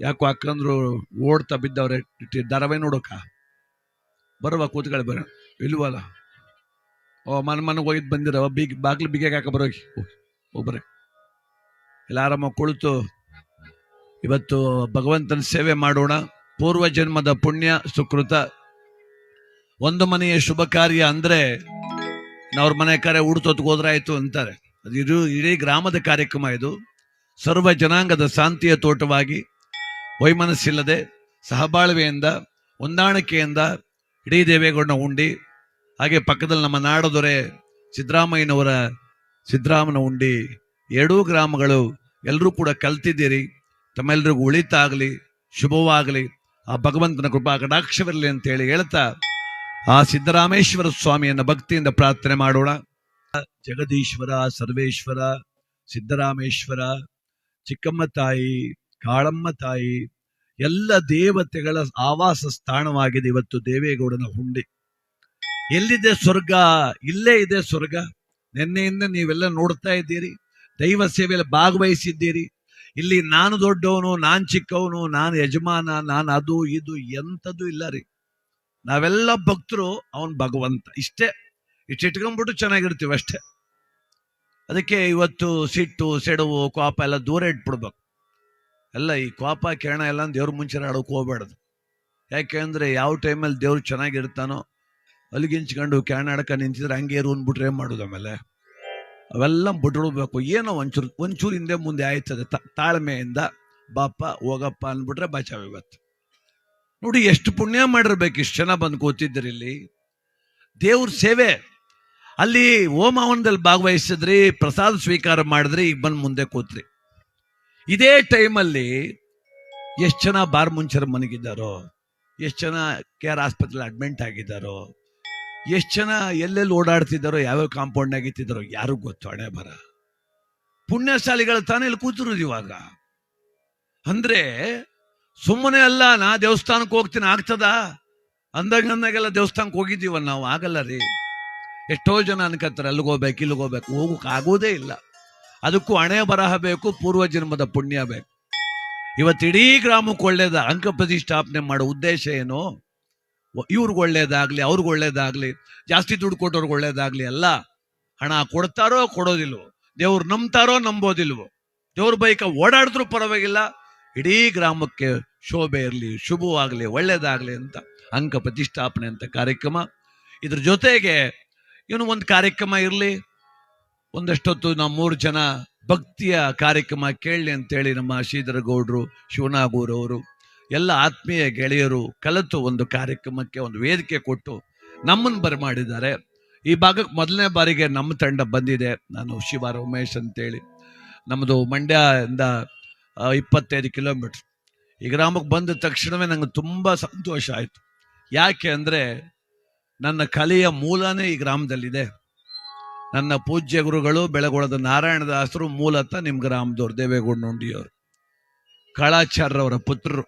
ಯಾಕೋ ಅಕ್ಕಂದ್ರು ಓಡ್ತಾ ಬಿದ್ದವ್ರೆ ಧಾರಾವಾಹಿ ನೋಡೋಕ? ಬರುವ ಕೂತ್ಕೊಳ್ಳಿ ಬರ, ಇಲ್ವಲ್ಲ? ಓ, ಮನ, ಮನೆಗೆ ಹೋಗಿದ್ ಬಂದಿರ ಬೀಗ, ಬಾಗ್ಲು ಬಿಗಿಯಾಗ ಹಾಕ ಬರೋಗಿ. ಒಬ್ಬರೆ ಎಲ್ಲ ಆರಾಮ ಕುಳಿತು, ಇವತ್ತು ಭಗವಂತನ ಸೇವೆ ಮಾಡೋಣ. ಪೂರ್ವ ಜನ್ಮದ ಪುಣ್ಯ, ಸುಕೃತ. ಒಂದು ಮನೆಯ ಶುಭ ಕಾರ್ಯ ಅಂದ್ರೆ ಅವ್ರ ಮನೆ ಕರೆ ಉಡ್ತೊತ್ಗೆ ಹೋದ್ರಾಯ್ತು ಅಂತಾರೆ. ಅದು ಇದು ಇಡೀ ಗ್ರಾಮದ ಕಾರ್ಯಕ್ರಮ ಇದು. ಸರ್ವ ಜನಾಂಗದ ಶಾಂತಿಯ ತೋಟವಾಗಿ ವೈಮನಸ್ಸಿಲ್ಲದೆ ಸಹಬಾಳ್ವೆಯಿಂದ, ಹೊಂದಾಣಿಕೆಯಿಂದ ಇಡೀ ದೇವೇಗೌಡನ ಉಂಡಿ, ಹಾಗೆ ಪಕ್ಕದಲ್ಲಿ ನಮ್ಮ ನಾಡದೊರೆ ಸಿದ್ದರಾಮಯ್ಯನವರ ಸಿದ್ದರಾಮನ ಉಂಡಿ, ಎರಡೂ ಗ್ರಾಮಗಳು ಎಲ್ಲರೂ ಕೂಡ ಕಲ್ತಿದ್ದೀರಿ. ತಮ್ಮೆಲ್ಲರಿಗೂ ಉಳಿತಾಗಲಿ, ಶುಭವಾಗಲಿ. ಆ ಭಗವಂತನ ಕೃಪಾ ಕಟಾಕ್ಷವಿರಲಿ ಅಂತ ಹೇಳಿ ಹೇಳ್ತಾ ಆ ಸಿದ್ದರಾಮೇಶ್ವರ ಸ್ವಾಮಿಯನ್ನ ಭಕ್ತಿಯಿಂದ ಪ್ರಾರ್ಥನೆ ಮಾಡೋಣ. ಜಗದೀಶ್ವರ, ಸರ್ವೇಶ್ವರ, ಸಿದ್ದರಾಮೇಶ್ವರ, ಚಿಕ್ಕಮ್ಮ ತಾಯಿ ಕಾಳಮ್ಮ ತಾಯಿ, ಎಲ್ಲ ದೇವತೆಗಳ ಆವಾಸ ಸ್ಥಾನವಾಗಿದೆ ಇವತ್ತು ದೇವೇಗೌಡನ ಹುಂಡಿ. ಎಲ್ಲಿದೆ ಸ್ವರ್ಗ? ಇಲ್ಲೇ ಇದೆ ಸ್ವರ್ಗ. ನಿನ್ನೆಯಿಂದ ನೀವೆಲ್ಲ ನೋಡ್ತಾ ಇದ್ದೀರಿ, ದೈವ ಸೇವೆಯಲ್ಲಿ ಭಾಗವಹಿಸಿದ್ದೀರಿ. ಇಲ್ಲಿ ನಾನು ದೊಡ್ಡವನು, ನಾನ್ ಚಿಕ್ಕವನು, ನಾನು ಯಜಮಾನ, ನಾನು ಅದು, ಇದು ಎಂಥದ್ದು ಇಲ್ಲ ರೀ. ನಾವೆಲ್ಲ ಭಕ್ತರು ಅವನ್ ಭಗವಂತ. ಇಷ್ಟೇ. ಇಷ್ಟು ಇಟ್ಕೊಂಡ್ಬಿಟ್ಟು ಚೆನ್ನಾಗಿರ್ತೀವಿ ಅಷ್ಟೇ. ಅದಕ್ಕೆ ಇವತ್ತು ಸಿಟ್ಟು, ಸೆಡವು ಕೋಪ ಎಲ್ಲ ದೂರ ಇಟ್ಬಿಡ್ಬೇಕು. ಎಲ್ಲ ಈ ಕೋಪ ಕೇಣ ಎಲ್ಲ ದೇವ್ರ ಮುಂಚೆ ಆಡೋಕೆ ಹೋಗ್ಬೇಡ್ದು ಯಾಕೆಂದ್ರೆ ಯಾವ ಟೈಮಲ್ಲಿ ದೇವ್ರು ಚೆನ್ನಾಗಿರ್ತಾನೋ ಅಲ್ಲಿಗಿಂಚ್ಕೊಂಡು ಕ್ಯಾಣ ಆಡಕ ನಿಂತಿದ್ರೆ ಹಂಗೆ ಇರು ಅಂದ್ಬಿಟ್ರೆ ಏನು ಮಾಡೋದು ಆಮೇಲೆ? ಅವೆಲ್ಲ ಬಿಟ್ಬಿಡ್ಬೇಕು. ಏನೋ ಒಂಚೂರು ಒಂಚೂರು ಹಿಂದೆ ಮುಂದೆ ಆಯ್ತದೆ ತಾಳ್ಮೆಯಿಂದ. ಬಾಪ, ಹೋಗಪ್ಪ ಅಂದ್ಬಿಟ್ರೆ ಬಚಾವ್ ಇವತ್ತು. ನೋಡಿ, ಎಷ್ಟು ಪುಣ್ಯ ಮಾಡಿರ್ಬೇಕು, ಇಷ್ಟು ಜನ ಬಂದು ಕೂತಿದ್ರಿ ಇಲ್ಲಿ. ದೇವ್ರ ಸೇವೆ. ಅಲ್ಲಿ ಓಮವನದಲ್ಲಿ ಭಾಗವಹಿಸಿದ್ರಿ, ಪ್ರಸಾದ ಸ್ವೀಕಾರ ಮಾಡಿದ್ರಿ, ಈಗ ಬಂದು ಮುಂದೆ ಕೂತ್ರಿ. ಇದೇ ಟೈಮಲ್ಲಿ ಎಷ್ಟು ಜನ ಬಾರ್ ಮುಂಚರ ಮನಗಿದ್ದಾರೋ, ಎಷ್ಟು ಜನ ಕೆ ಆರ್ ಆಸ್ಪತ್ರೆಲಿ ಅಡ್ಮಿಂಟ್ ಆಗಿದ್ದಾರೋ, ಎಷ್ಟು ಜನ ಎಲ್ಲೆಲ್ಲಿ ಓಡಾಡ್ತಿದ್ದಾರೋ, ಯಾವ್ಯಾವ ಕಾಂಪೌಂಡ್ ಇತ್ತಿದ್ದಾರೋ ಯಾರು ಗೊತ್ತು, ಹಣೆ ಬರ. ಪುಣ್ಯಶಾಲಿಗಳು ತಾನೇ ಇಲ್ಲಿ ಕೂತಿರೋದು ಇವಾಗ. ಅಂದ್ರೆ ಸುಮ್ಮನೆ ಅಲ್ಲ, ನಾ ದೇವಸ್ಥಾನಕ್ಕೆ ಹೋಗ್ತೀನಿ, ಆಗ್ತದ? ಅಂದಾಗ ಅಂದಾಗೆಲ್ಲ ದೇವಸ್ಥಾನಕ್ಕೆ ಹೋಗಿದ್ದೀವಲ್ಲ ನಾವು, ಆಗಲ್ಲ ರೀ. ಎಷ್ಟೋ ಜನ ಅನ್ಕತ್ತಾರೆ, ಅಲ್ಲಿಗೆ ಹೋಗ್ಬೇಕು, ಇಲ್ಲಿಗೆ ಹೋಗ್ಬೇಕು, ಹೋಗೋಕೆ ಆಗೋದೇ ಇಲ್ಲ. ಅದಕ್ಕೂ ಹಣೆ ಬರಹ ಬೇಕು, ಪೂರ್ವ ಜನ್ಮದ ಪುಣ್ಯ ಬೇಕು. ಇವತ್ತು ಇಡೀ ಗ್ರಾಮಕ್ಕೆ ಒಳ್ಳೇದ, ಅಂಕ ಪ್ರತಿಷ್ಠಾಪನೆ ಮಾಡೋ ಉದ್ದೇಶ ಏನು? ಇವ್ರಿಗೆ ಒಳ್ಳೇದಾಗ್ಲಿ, ಅವ್ರಿಗೆ ಒಳ್ಳೇದಾಗ್ಲಿ, ಜಾಸ್ತಿ ದುಡ್ಡು ಕೊಟ್ಟವ್ರಿಗೆ ಒಳ್ಳೇದಾಗ್ಲಿ ಅಲ್ಲ. ಹಣ ಕೊಡ್ತಾರೋ ಕೊಡೋದಿಲ್ವೋ? ದೇವ್ರು ನಂಬ್ತಾರೋ ನಂಬೋದಿಲ್ವೋ? ದೇವ್ರ ಬೈಕ ಓಡಾಡಿದ್ರು ಪರವಾಗಿಲ್ಲ. ಇಡೀ ಗ್ರಾಮಕ್ಕೆ ಶೋಭೆ ಇರಲಿ, ಶುಭವಾಗಲಿ, ಒಳ್ಳೇದಾಗಲಿ ಅಂತ ಅಂಕ ಪ್ರತಿಷ್ಠಾಪನೆ ಅಂತ ಕಾರ್ಯಕ್ರಮ. ಇದ್ರ ಜೊತೆಗೆ ಇವನು ಒಂದು ಕಾರ್ಯಕ್ರಮ ಇರಲಿ. ಒಂದಷ್ಟೊತ್ತು ನಾವು ಮೂರು ಜನ ಭಕ್ತಿಯ ಕಾರ್ಯಕ್ರಮ ಕೇಳಲಿ ಅಂತೇಳಿ ನಮ್ಮ ಶ್ರೀಧರ ಗೌಡ್ರು ಶಿವನಾಗೂರವರು, ಎಲ್ಲ ಆತ್ಮೀಯ ಗೆಳೆಯರು ಕಲಿತು ಒಂದು ಕಾರ್ಯಕ್ರಮಕ್ಕೆ ಒಂದು ವೇದಿಕೆ ಕೊಟ್ಟು ನಮ್ಮನ್ನು ಬರಮಾಡಿದ್ದಾರೆ. ಈ ಭಾಗಕ್ಕೆ ಮೊದಲನೇ ಬಾರಿಗೆ ನಮ್ಮ ತಂಡ ಬಂದಿದೆ. ನಾನು ಶಿವಾರ ಉಮೇಶ್ ಅಂತೇಳಿ. ನಮ್ಮದು ಮಂಡ್ಯದಿಂದ ಇಪ್ಪತ್ತೈದು ಕಿಲೋಮೀಟ್ರ್. ಈ ಗ್ರಾಮಕ್ಕೆ ಬಂದ ತಕ್ಷಣವೇ ನನಗೆ ತುಂಬ ಸಂತೋಷ ಆಯಿತು. ಯಾಕೆ ಅಂದರೆ ನನ್ನ ಕಲೆಯ ಮೂಲನೇ ಈ ಗ್ರಾಮದಲ್ಲಿದೆ. ನನ್ನ ಪೂಜ್ಯ ಗುರುಗಳು ಬೆಳಗೊಳದ ನಾರಾಯಣದಾಸರು ಮೂಲತಃ ಗ್ರಾಮದವ್ರು ದೇವೇಗೌಡನುಂಡಿಯವರು ಕಾಳಾಚಾರ್ಯವರ ಪುತ್ರರು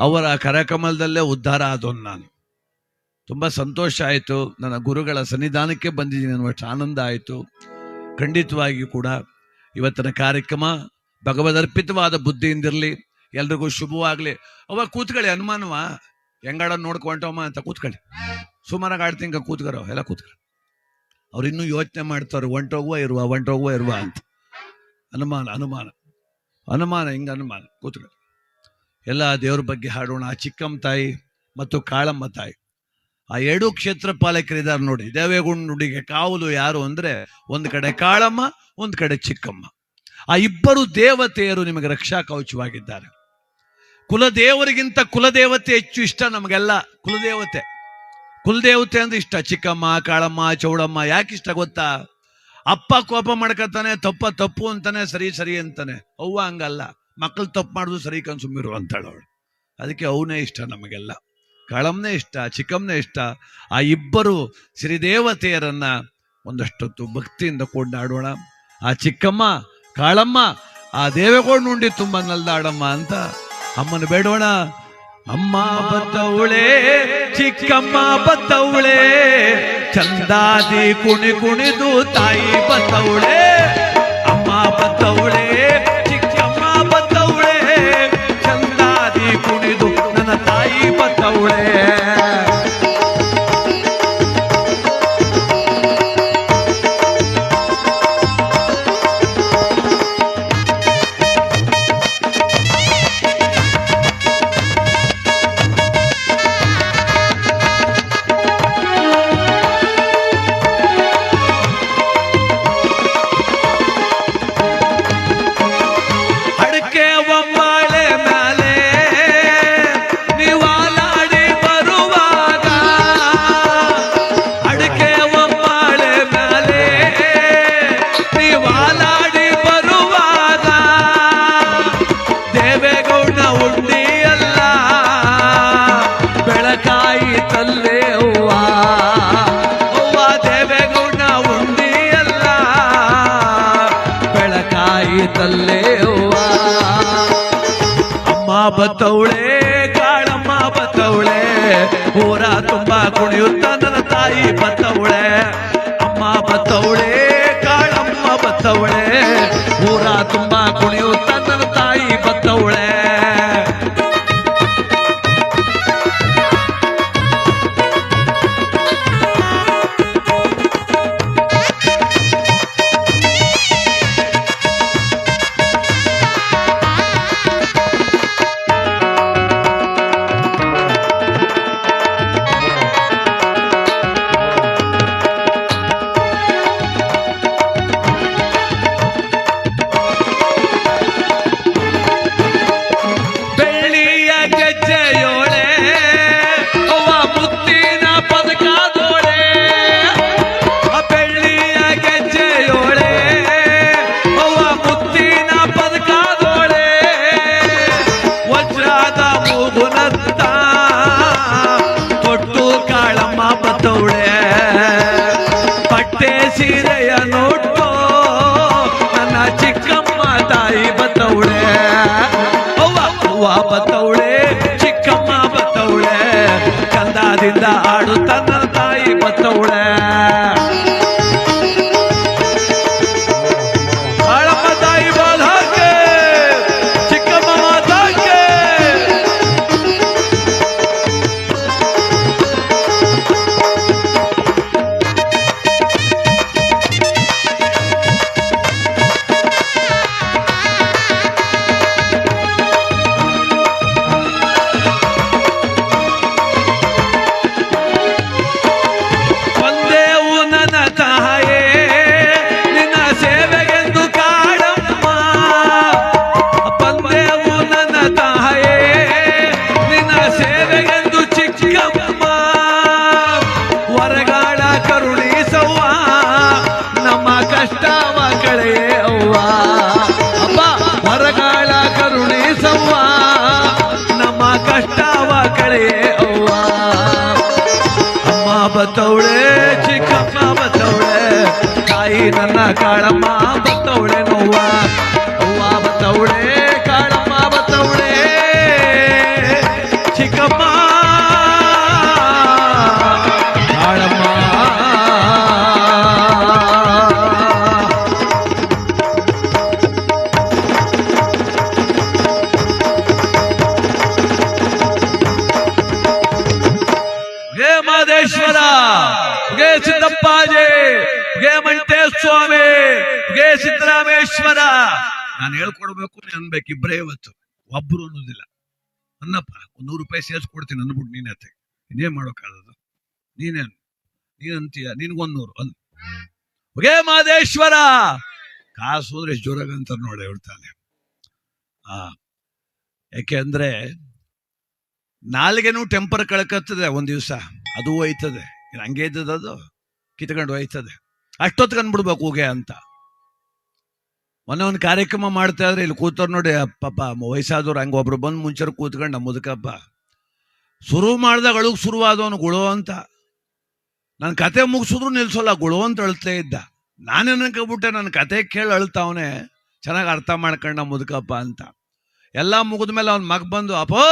ಅವರ ಕರಕಮಲದಲ್ಲೇ ಉದ್ಧಾರ ಆದವನು ನಾನು. ತುಂಬ ಸಂತೋಷ ಆಯಿತು. ನನ್ನ ಗುರುಗಳ ಸನ್ನಿಧಾನಕ್ಕೆ ಬಂದಿದ್ದೀನಿ ಅನ್ನುವಷ್ಟು ಆನಂದ ಆಯಿತು. ಖಂಡಿತವಾಗಿಯೂ ಕೂಡ ಇವತ್ತಿನ ಕಾರ್ಯಕ್ರಮ ಭಗವದರ್ಪಿತವಾದ ಬುದ್ಧಿಯಿಂದಿರಲಿ, ಎಲ್ರಿಗೂ ಶುಭವಾಗಲಿ. ಅವ ಕೂತ್ಕೊಳ್ಳಿ ಅನುಮಾನವ ಹೆಂಗಾಡ ನೋಡ್ಕೊಂಡವಮ್ಮ ಅಂತ ಕೂತ್ಕೊಳ್ಳಿ ಸುಮಾರಾಗಿ ಆಡ್ತಿಂಗ ಕೂತ್ಕರೋ ಎಲ್ಲ ಕೂತ್ಕೊಳ್ಳಿ ಅವ್ರು ಇನ್ನೂ ಯೋಚನೆ ಮಾಡ್ತಾರೆ ಒಂಟೋಗುವ ಇರುವ ಒಂಟೋಗುವ ಇರುವ ಅಂತ. ಅನುಮಾನ ಅನುಮಾನ. ಅನುಮಾನ, ಹಿಂಗೆ ಅನುಮಾನ? ಕೂತ್ಕೊಳ್ಳಿ. ಎಲ್ಲ ದೇವ್ರ ಬಗ್ಗೆ ಹಾಡೋಣ. ಆ ಚಿಕ್ಕಮ್ಮ ತಾಯಿ ಮತ್ತು ಕಾಳಮ್ಮ ತಾಯಿ. ಆ ಎರಡೂ ಕ್ಷೇತ್ರ ಪಾಲಕರಿದ್ದಾರೆ ನೋಡಿ. ದೇವೇಗೌಡ ಕಾವಲು ಯಾರು ಅಂದ್ರೆ ಒಂದು ಕಡೆ ಕಾಳಮ್ಮ, ಒಂದು ಕಡೆ ಚಿಕ್ಕಮ್ಮ. ಆ ಇಬ್ಬರು ದೇವತೆಯರು ನಿಮಗೆ ರಕ್ಷಾ ಕವಚವಾಗಿದ್ದಾರೆ. ಕುಲದೇವರಿಗಿಂತ ಕುಲದೇವತೆ ಹೆಚ್ಚು ಇಷ್ಟ ನಮಗೆಲ್ಲ. ಕುಲದೇವತೆ. ಕುಲದೇವತೆ ಅಂದ್ರೆ ಇಷ್ಟ, ಚಿಕ್ಕಮ್ಮ, ಕಾಳಮ್ಮ, ಚೌಡಮ್ಮ ಯಾಕೆ ಇಷ್ಟ ಗೊತ್ತಾ? ಅಪ್ಪ ಕೋಪ ಮಾಡ್ಕೊತಾನೆ ತಪ್ಪ ತಪ್ಪು ಅಂತಾನೆ, ಸರಿ ಸರಿ ಅಂತಾನೆ. ಅವ್ವ ಹಂಗಲ್ಲ. ಮಕ್ಕಳು ತಪ್ಪು ಮಾಡುದು ಸರಿ ಕನ್ಸುಮಿರು ಅಂತಾಳ ಅವಳು ಅದಕ್ಕೆ ಅವನೇ ಇಷ್ಟ ನಮಗೆಲ್ಲ. ಕಾಳಮ್ಮನೇ ಇಷ್ಟ ಚಿಕ್ಕಮ್ಮನೇ ಇಷ್ಟ. ಆ ಇಬ್ಬರು ಸಿರಿದೇವತೆಯರನ್ನ ಒಂದಷ್ಟೊತ್ತು ಭಕ್ತಿಯಿಂದ ಕೊಂಡಾಡೋಣ. ಆ ಚಿಕ್ಕಮ್ಮ, ಕಾಳಮ್ಮ, ಆ ದೇವೇಗೌಡ ನುಂಡಿ ತುಂಬ ನಲ್ದಾಡಮ್ಮ ಅಂತ ಅಮ್ಮನ ಬೇಡೋಣ. ಅಮ್ಮ ಬತ್ತವಳೆ ಚಿಕ್ಕಮ್ಮ ಬತ್ತವಳೆ ಚಂದಾದಿ ಕುಣಿ ಕುಣಿದು ತಾಯಿ ಬತ್ತವಳೆ ಅಮ್ಮ ಬತ್ತವಳೆ ಚಿಕ್ಕಮ್ಮ ಬತ್ತವಳೆ ಚಂದಾದಿ ಕುಣಿದು ನನ್ನ ತಾಯಿ ಬತ್ತವಳೆ ಬತ್ತವಳೆ ಕಾಳಮ್ಮ ಬತ್ತವಳೆ ಊರ ತುಂಬಾ ಕುಣಿಯುತ್ತ ಬತ್ತವಳೆ ಚಿಕ್ಕಮ್ಮ ಬತ್ತವಳೆ ಕಂದದಿಂದ ಆಡುತ್ತ ಅಮ್ಮ ಬತ್ತವಳೆ ಚಿಕ್ಕಮ್ಮ ಬತ್ತವಳೆ ತಾಯಿ ನನ್ನ ಕಾಳಮ್ಮ ಬತ್ತವಳೆ ನೋವ ಅವ್ವ ನಾನು ಹೇಳ್ಕೊಡ್ಬೇಕು ಅನ್ಬೇಕು ಇಬ್ಬರೇ ಇವತ್ತು. ಒಬ್ರು ಅನ್ನೋದಿಲ್ಲ. ಅನ್ನಪ್ಪ, ಒಂದು ನೂರು ರೂಪಾಯಿ ಸೇರಿಸ್ಕೊಡ್ತೀನಿ ಅಂದ್ಬಿಟ್ಟು ನೀನೇ ಅತ್ತೆ. ಇನ್ನೇನ್ ಮಾಡೋಕ್ಕಾಗದು? ನೀನೇನ್? ನೀನ್ ಅಂತೀಯ? ನಿನ್ಗೊಂದೂರು ಅನ್ ಹೇ ಮಾದೇಶ್ವರ! ಕಾಸು ಅಂದ್ರೆ ಎಷ್ಟು ಜೋರಾಗಂತ ನೋಡಿ ಹೇಳ್ತಾನೆ. ಆ, ಯಾಕೆ ಅಂದ್ರೆ ನಾಲ್ಗೆನೂ ಟೆಂಪರ್ ಕಳ್ಕತ್ತದೆ ಒಂದ್ ದಿವಸ. ಅದು ಹೋಯ್ತದೆ. ಹಂಗೆ ಇದ್ದದ ಅದು. ಕಿತ್ಕೊಂಡು ಹೋಯ್ತದೆ. ಅಷ್ಟೊತ್ತಿಗೆ ಕಂಡ್ಬಿಡ್ಬೇಕು ಹೋಗೆ ಅಂತ. ಮೊನ್ನೆ ಒಂದು ಕಾರ್ಯಕ್ರಮ ಮಾಡ್ತಾ ಇದ್ರೆ ಇಲ್ಲಿ ಕೂತವ್ರು ನೋಡಿ ಪಾಪ ವಯಸ್ಸಾದವ್ರು ಹಂಗ ಒಬ್ರು ಬಂದು ಮುಂಚೆ ಕೂತ್ಕೊಂಡು ಮುದುಕಪ್ಪ ಶುರು ಮಾಡಿದಾಗ ಅಳುಗ್ ಶುರುವಾದವನು ಗುಳು ಅಂತ. ನನ್ನ ಕತೆ ಮುಗಿಸಿದ್ರು ನಿಲ್ಸೋಲ್ಲ, ಗುಳು ಅಂತ ಅಳ್ತೇ ಇದ್ದ. ನಾನೇ ಅನ್ಕೊಬಿಟ್ಟೆ ನನ್ನ ಕತೆ ಕೇಳಿ ಅಳ್ತಾವನೆ ಚೆನ್ನಾಗಿ ಅರ್ಥ ಮಾಡ್ಕೊಂಡ ಮುದುಕಪ್ಪ ಅಂತ. ಎಲ್ಲ ಮುಗಿದ ಮೇಲೆ ಅವ್ನ ಮಗ ಬಂದು ಅಪೋ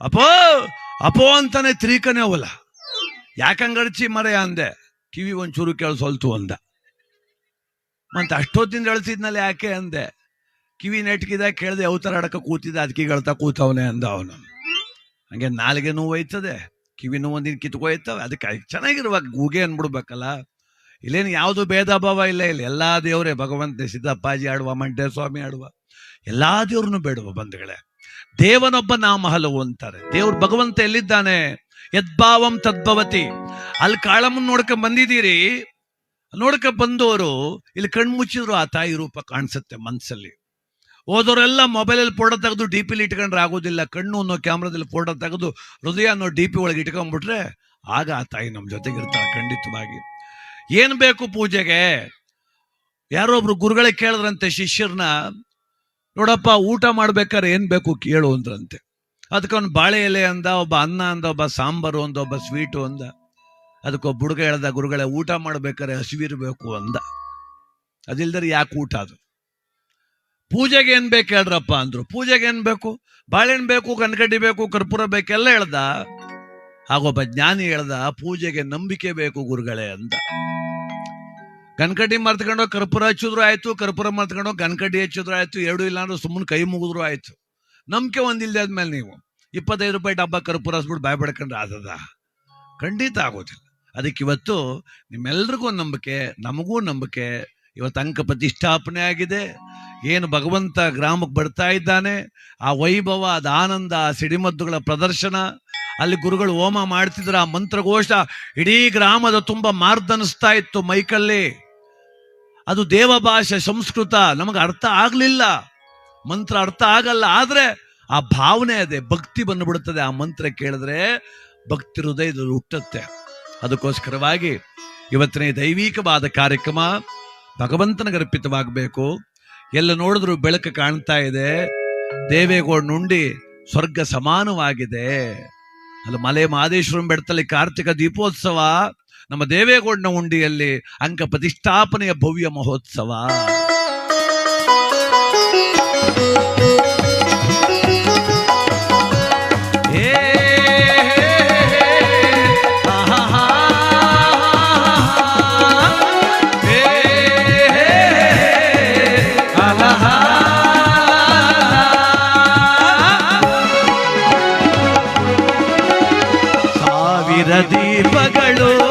ಅಪೋ ಅಪೋ ಅಂತಾನೆ ತ್ರೀಕನೇ ಹೋಲ ಯಾಕಂಗಡ್ಚಿ ಮರೆಯ ಅಂದೆ, ಕಿವಿ ಒಂಚೂರು ಕೇಳಿಸೋಲ್ತು ಅಂದ. ಮತ್ತೆ ಅಷ್ಟೊತ್ತಿಂದ ಹೇಳ್ತಿದ್ನಲ್ಲಿ ಯಾಕೆ ಅಂದೆ. ಕಿವಿ ನೆಟ್ಕಿದ ಕೇಳ್ದೆ ಯಾವ ಥರ ಅಡಕ ಕೂತಿದ್ದ ಅದಕ್ಕೆ ಹೇಳ್ತಾ ಕೂತವನೆ ಅಂದ ಅವನು. ಹಂಗೆ ನಾಲಿಗೆ ನೋವು ಹೋಯ್ತದೆ ಕಿವಿ ನೋವು ಒಂದಿನ ಕಿತ್ಕೋಯ್ತವೆ ಅದಕ್ಕೆ ಚೆನ್ನಾಗಿರುವಾಗ ಗೂಗೆ ಅನ್ಬಿಡ್ಬೇಕಲ್ಲ. ಇಲ್ಲೇನು ಯಾವುದು ಭೇದ ಭಾವ ಇಲ್ಲ ಇಲ್ಲಿ, ಎಲ್ಲಾ ದೇವರೇ, ಭಗವಂತ ಸಿದ್ದಪ್ಪಾಜಿ ಆಡುವ ಮಂಡ್ಯ ಸ್ವಾಮಿ ಆಡುವ, ಎಲ್ಲಾ ದೇವ್ರನ್ನು ಬೇಡುವ ಬಂಧುಗಳೇ. ದೇವನೊಬ್ಬ ನಾಮ ಹಲವು ಅಂತಾರೆ. ದೇವ್ರ ಭಗವಂತ ಎಲ್ಲಿದ್ದಾನೆ? ಯದ್ಭಾವಂ ತದ್ಭವತಿ. ಅಲ್ಲಿ ಕಾಳಮ್ಮನ್ ನೋಡ್ಕೊಂಡ್ ಬಂದಿದ್ದೀರಿ ನೋಡ್ಕ ಬಂದವರು ಇಲ್ಲಿ ಕಣ್ಣು ಮುಚ್ಚಿದ್ರು ಆ ತಾಯಿ ರೂಪ ಕಾಣಿಸುತ್ತೆ ಮನಸ್ಸಲ್ಲಿ ಹೋದವರೆಲ್ಲ ಮೊಬೈಲಲ್ಲಿ ಫೋಟೋ ತೆಗೆದು ಡಿ ಪಿಲಿ ಇಟ್ಕೊಂಡ್ರೆ ಆಗೋದಿಲ್ಲ. ಕಣ್ಣು ಅನ್ನೋ ಕ್ಯಾಮ್ರಾದಲ್ಲಿ ಫೋಟೋ ತೆಗೆದು ಹೃದಯ ಅನ್ನೋ ಡಿ ಪಿ ಒಳಗೆ ಇಟ್ಕೊಂಡ್ಬಿಟ್ರೆ ಆಗ ಆ ತಾಯಿ ನಮ್ಮ ಜೊತೆಗಿರ್ತಾಳೆ ಖಂಡಿತವಾಗಿ. ಏನು ಬೇಕು ಪೂಜೆಗೆ? ಯಾರೋ ಒಬ್ರು ಗುರುಗಳಿಗೆ ಕೇಳಿದ್ರಂತೆ ಶಿಷ್ಯರನ್ನ, ನೋಡಪ್ಪ, ಊಟ ಮಾಡ್ಬೇಕಾದ್ರೆ ಏನು ಬೇಕು ಕೇಳು ಅಂದ್ರಂತೆ. ಅದಕ್ಕೆ ಬಾಳೆ ಎಲೆ ಅಂದ, ಒಬ್ಬ ಅನ್ನ ಅಂದ, ಒಬ್ಬ ಸಾಂಬಾರು ಅಂದ, ಒಬ್ಬ ಸ್ವೀಟು ಅಂದ. ಅದಕ್ಕೊಬ್ಬ ಹುಡುಗ ಹೇಳ್ದ, ಗುರುಗಳೇ, ಊಟ ಮಾಡ್ಬೇಕಾದ್ರೆ ಹಸಿವಿರ್ಬೇಕು ಅಂದ. ಅದಿಲ್ದರೆ ಯಾಕೆ ಊಟ ಅದು? ಪೂಜೆಗೆ ಏನು ಬೇಕು ಹೇಳ್ರಪ್ಪ ಅಂದ್ರು. ಪೂಜೆಗೆ ಏನು ಬೇಕು? ಬಾಳೆಹಣ್ಣು ಬೇಕು, ಕನ್ಕಡ್ಡಿ ಬೇಕು, ಕರ್ಪೂರ ಬೇಕೆಲ್ಲ ಹೇಳ್ದ. ಹಾಗೊಬ್ಬ ಜ್ಞಾನಿ ಹೇಳ್ದ, ಪೂಜೆಗೆ ನಂಬಿಕೆ ಬೇಕು ಗುರುಗಳೇ ಅಂತ ಕನ್ಕಡ್ಡಿ ಮರ್ತ್ಕೊಂಡು ಕರ್ಪೂರ ಹಚ್ಚಿದ್ರು ಆಯ್ತು, ಕರ್ಪೂರ ಮರ್ತ್ಕೊಂಡು ಕನ್ಕಡ್ಡಿ ಹಚ್ಚಿದ್ರು ಆಯ್ತು, ಎರಡು ಇಲ್ಲ ಅಂದ್ರೆ ಸುಮ್ಮನೆ ಕೈ ಮುಗಿದ್ರು ಆಯ್ತು. ನಂಬಿಕೆ ಒಂದಿಲ್ದೆ ಆದ್ಮೇಲೆ ನೀವು. ಇಪ್ಪತ್ತೈದು ರೂಪಾಯಿ ಡಬ್ಬ ಕರ್ಪೂರ ಹಸ್ಬಿಟ್ಟು ಬಾಯ್ ಬಡ್ಕೊಂಡ್ರೆ ಆದದ ಖಂಡಿತ ಆಗೋದಿಲ್ಲ. ಅದಕ್ಕೆ ಇವತ್ತು ನಿಮ್ಮೆಲ್ರಿಗೂ ನಂಬಿಕೆ, ನಮಗೂ ನಂಬಿಕೆ. ಇವತ್ತು ಅಂಕ ಪ್ರತಿಷ್ಠಾಪನೆ ಆಗಿದೆ. ಏನು ಭಗವಂತ ಗ್ರಾಮಕ್ಕೆ ಬರ್ತಾ ಇದ್ದಾನೆ. ಆ ವೈಭವ, ಅದ ಆನಂದ, ಆ ಸಿಡಿಮದ್ದುಗಳ ಪ್ರದರ್ಶನ. ಅಲ್ಲಿ ಗುರುಗಳು ಹೋಮ ಮಾಡ್ತಿದ್ರು, ಆ ಮಂತ್ರಘೋಷ ಇಡೀ ಗ್ರಾಮದ ತುಂಬ ಮಾರ್ದನಿಸ್ತಾ ಇತ್ತು ಮೈಕಲ್ಲಿ. ಅದು ದೇವ ಭಾಷೆ ಸಂಸ್ಕೃತ, ನಮಗೆ ಅರ್ಥ ಆಗಲಿಲ್ಲ. ಮಂತ್ರ ಅರ್ಥ ಆಗಲ್ಲ. ಆದ್ರೆ ಆ ಭಾವನೆ ಅದೇ, ಭಕ್ತಿ ಬಂದುಬಿಡುತ್ತದೆ. ಆ ಮಂತ್ರ ಕೇಳಿದ್ರೆ ಭಕ್ತಿ ಹೃದಯದಲ್ಲಿ ಹುಟ್ಟುತ್ತೆ. ಅದಕ್ಕೋಸ್ಕರವಾಗಿ ಇವತ್ತಿನ ದೈವಿಕವಾದ ಕಾರ್ಯಕ್ರಮ ಭಗವಂತನಿಗೆ ಅರ್ಪಿತವಾಗಬೇಕು. ಎಲ್ಲ ನೋಡಿದ್ರು ಬೆಳಕು ಕಾಣ್ತಾ ಇದೆ. ದೇವೇಗೌಡ ನುಂಡಿ ಸ್ವರ್ಗ ಸಮಾನವಾಗಿದೆ. ಅಲ್ಲಿ, ಮಲೆ ಮಹದೇಶ್ವರಂ ಬೆಟ್ಟದಲ್ಲಿ ಕಾರ್ತಿಕ ದೀಪೋತ್ಸವ, ನಮ್ಮ ದೇವೇಗೌಡನ ಉಂಡಿಯಲ್ಲಿ ಅಂಕ ಪ್ರತಿಷ್ಠಾಪನೆಯ ಭವ್ಯ ಮಹೋತ್ಸವ. பரதீர்வகளோ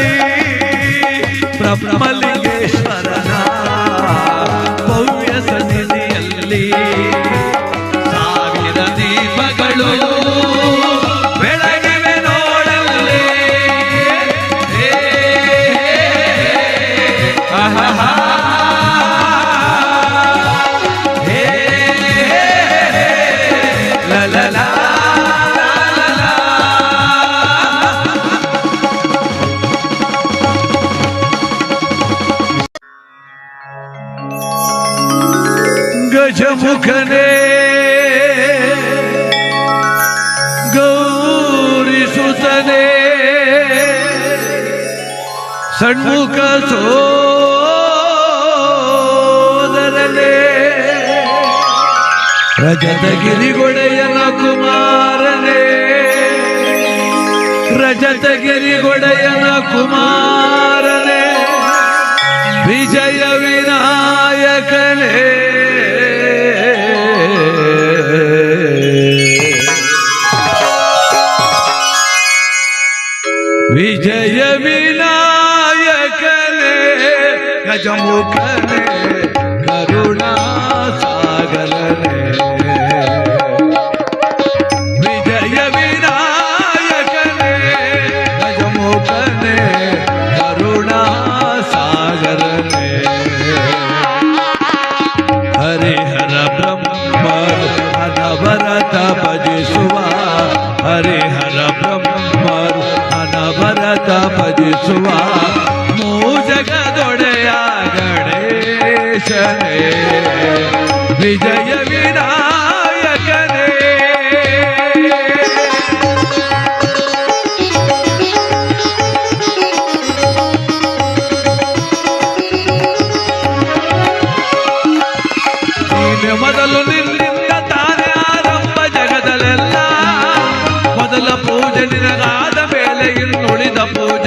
मुरली ब्रह्मलिंगेश्वर ಸೋಮನೆ ಷಣ್ಮುಖ ಸೋದರನೆ. ರಜತಗಿರಿಗೊಡೆಯನ ಕುಮಾರನೇ. ರಜತಗಿರಿಗೊಡೆಯನ ಕುಮಾರನೇ. ವಿಜಯ ವಿನಾಯಕನೇ गजमुख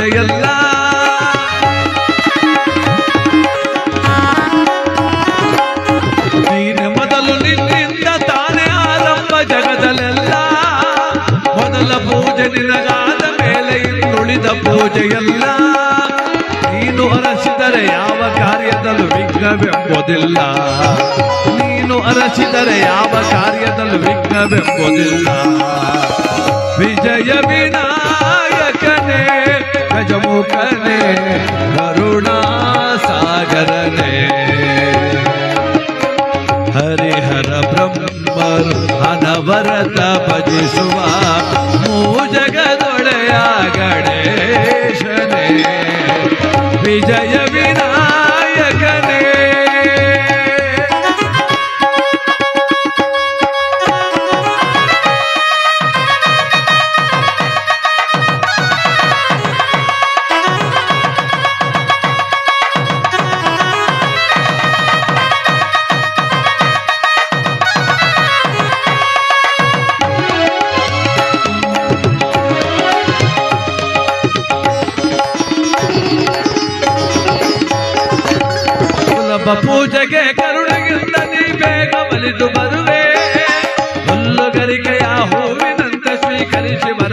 ಎಲ್ಲ ನೀನೆ ಮೊದಲು ನಿನ್ನಿಂದ ತಾನೇ ಆರಂಭ ಜಗದಲ್ಲೆಲ್ಲ. ಮೊದಲ ಪೂಜೆ ನಿನಗಾದ ಮೇಲೆ ಇನ್ನುಳಿದ ಪೂಜೆಯಲ್ಲ. ನೀನು ಅರಸಿದರೆ ಯಾವ ಕಾರ್ಯದಲ್ಲೂ ವಿಘ್ನವೆಂಬುದಿಲ್ಲ. ನೀನು ಅರಸಿದರೆ ಯಾವ ಕಾರ್ಯದಲ್ಲೂ ವಿಘ್ನವೆಂಬುದಿಲ್ಲ. ವಿಜಯ ವಿನಾಯಕನೇ. ಗಜಮುಖನೆ ಕರುಣಾ ಸಾಗರನೆ ಹರಿಹರ ಬ್ರಹ್ಮರು ಅನವರತ ಭಜಿಸುವ ಮೂ ಜಗದೊಳೆಯ ಗಣೇಶನೇ ವಿಜಯ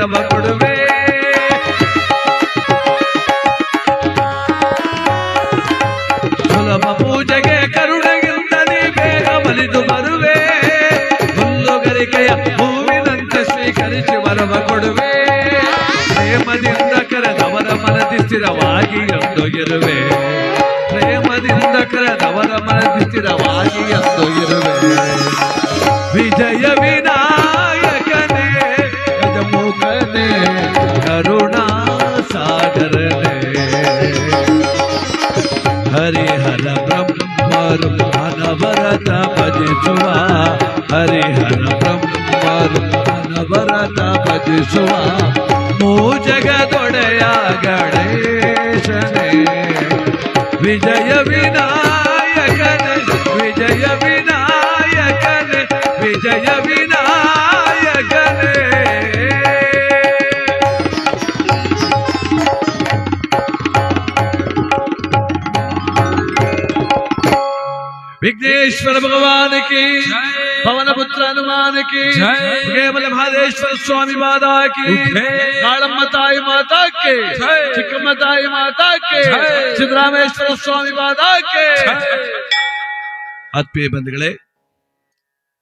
ನಮಗೂ 你说 భగవానికి పవనపుత్ర హనుమానికి కేవల మహదేశ్వర స్వామి మాతాకి కాళమ్మ తాయి మాతాకి చిక్కమ్మ తాయి మాతాకి ಸಿದ್ದರಾಮೇಶ್ವರ ಸ್ವಾಮಿ ಮಾತಾಕ್ಕೆ ಆತ್ಮೀಯ ಬಂಧುಗಳೇ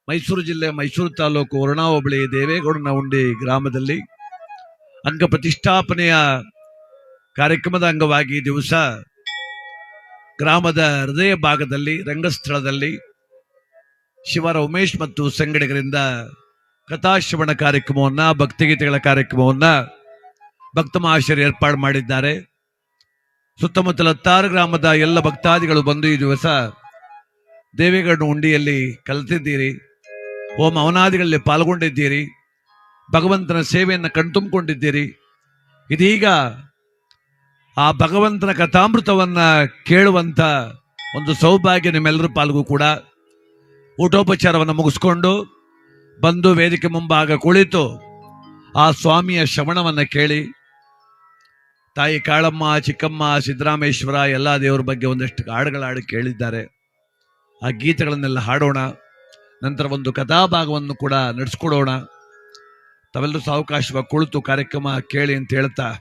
ಮೈಸೂರು ಜಿಲ್ಲೆ ಮೈಸೂರು ತಾಲೂಕು ವರುಣಾ ಹೋಬಳಿ ದೇವೇಗೌಡನ ಉಂಡಿ ಗ್ರಾಮದಲ್ಲಿ ಅಂಗ ಪ್ರತಿಷ್ಠಾಪನೆಯ ಕಾರ್ಯಕ್ರಮದ ಅಂಗವಾಗಿ ದಿವಸ ಗ್ರಾಮದ ಹೃದಯ ಭಾಗದಲ್ಲಿ ರಂಗಸ್ಥಳದಲ್ಲಿ ಶಿವರ ಉಮೇಶ್ ಮತ್ತು ಸಂಗಡಿಗರಿಂದ ಕಥಾಶ್ರವಣ ಕಾರ್ಯಕ್ರಮವನ್ನ, ಭಕ್ತಿಗೀತೆಗಳ ಕಾರ್ಯಕ್ರಮವನ್ನ ಭಕ್ತ ಮಹಾಶಯರು ಏರ್ಪಾಡು ಮಾಡಿದ್ದಾರೆ. ಸುತ್ತಮುತ್ತಲ ತಾರು ಗ್ರಾಮದ ಎಲ್ಲ ಭಕ್ತಾದಿಗಳು ಬಂದು ಈ ದಿವಸ ದೇವೇಗೌಡ ಉಂಡಿಯಲ್ಲಿ ಕಲಿತಿದ್ದೀರಿ. ಓಂ ಅವನಾದಿಗಳಲ್ಲಿ ಪಾಲ್ಗೊಂಡಿದ್ದೀರಿ. ಭಗವಂತನ ಸೇವೆಯನ್ನು ಕಣ್ತುಂಬಿಕೊಂಡಿದ್ದೀರಿ. ಇದೀಗ ಆ ಭಗವಂತನ ಕಥಾಮೃತವನ್ನ ಕೇಳುವಂತ ಒಂದು ಸೌಭಾಗ್ಯ ನಿಮ್ಮೆಲ್ಲರ ಪಾಲ್ಗೂ ಕೂಡ. ಊಟೋಪಚಾರವನ್ನು ಮುಗಿಸ್ಕೊಂಡು ಬಂದು ವೇದಿಕೆ ಮುಂಭಾಗ ಕುಳಿತು ಆ ಸ್ವಾಮಿಯ ಶ್ರವಣವನ್ನು ಕೇಳಿ, ತಾಯಿ ಕಾಳಮ್ಮ, ಚಿಕ್ಕಮ್ಮ, ಸಿದ್ದರಾಮೇಶ್ವರ, ಎಲ್ಲ ದೇವರ ಬಗ್ಗೆ ಒಂದಷ್ಟು ಹಾಡುಗಳ ಹಾಡು ಕೇಳಿದ್ದಾರೆ. ಆ ಗೀತೆಗಳನ್ನೆಲ್ಲ ಹಾಡೋಣ. ನಂತರ ಒಂದು ಕಥಾಭಾಗವನ್ನು ಕೂಡ ನಡೆಸ್ಕೊಡೋಣ. ತಾವೆಲ್ಲರೂ ಸಾವಕಾಶವಾಗಿ ಕುಳಿತು ಕಾರ್ಯಕ್ರಮ ಕೇಳಿ ಅಂತ ಹೇಳ್ತಾ